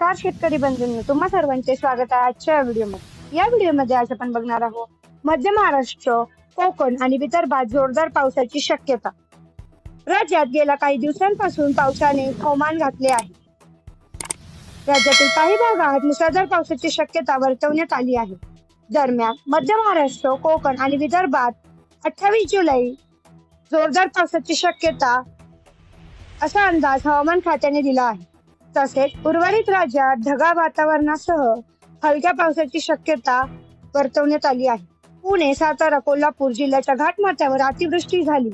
नमस्कार शेतकरी बंधूंनो तुम्हा सर्वांचे स्वागत आहे आजच्या या व्हिडिओमध्ये. या व्हिडिओमध्ये आज आपण बघणार आहोत मध्य महाराष्ट्र कोकण आणि विदर्भात जोरदार पावसाची शक्यता. राज्यात गेल्या काही दिवसांपासून पावसाने थोमान घातले आहे. राज्यातील काही भागात मुसळधार पावसाची शक्यता वर्तवण्यात आली आहे. दरम्यान मध्य महाराष्ट्र कोकण आणि विदर्भात अठ्ठावीस जुलै जोरदार पावसाची शक्यता असा अंदाज हवामान खात्याने दिला आहे. तसेच उर्वरित राज्यात ढगाळ वातावरणासह हलक्या पावसाची शक्यता वर्तवण्यात आली आहे. पुणे सातारा कोल्हापूर जिल्ह्याच्या घाटमाथ्यावर अतिवृष्टी झाली.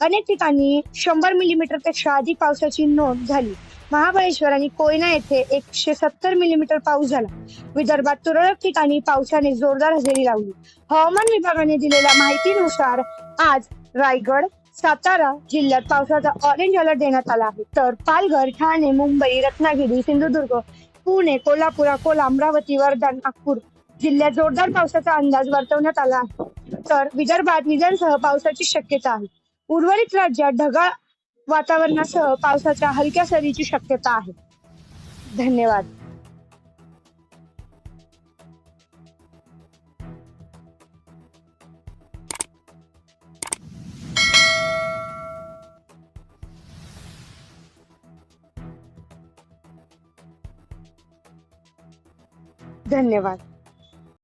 अनेक ठिकाणी शंभर मिलीमीटरपेक्षा अधिक पावसाची नोंद झाली. महाबळेश्वर आणि कोयना येथे एकशे सत्तर मिलीमीटर पाऊस झाला. विदर्भात तुरळक ठिकाणी पावसाने जोरदार हजेरी लावली. हवामान विभागाने दिलेल्या माहितीनुसार आज रायगड सातारा जिल्ह्यात पावसाचा ऑरेंज अलर्ट देण्यात आला आहे. तर पालघर ठाणे मुंबई रत्नागिरी सिंधुदुर्ग पुणे कोल्हापूर अकोला अमरावती वर्धा नागपूर जिल्ह्यात जोरदार पावसाचा अंदाज वर्तवण्यात आला आहे. तर विदर्भात विजांसह पावसाची शक्यता आहे. उर्वरित राज्यात ढगाळ वातावरणासह पावसाच्या हलक्या सरीची शक्यता आहे. धन्यवाद. धन्यवाद.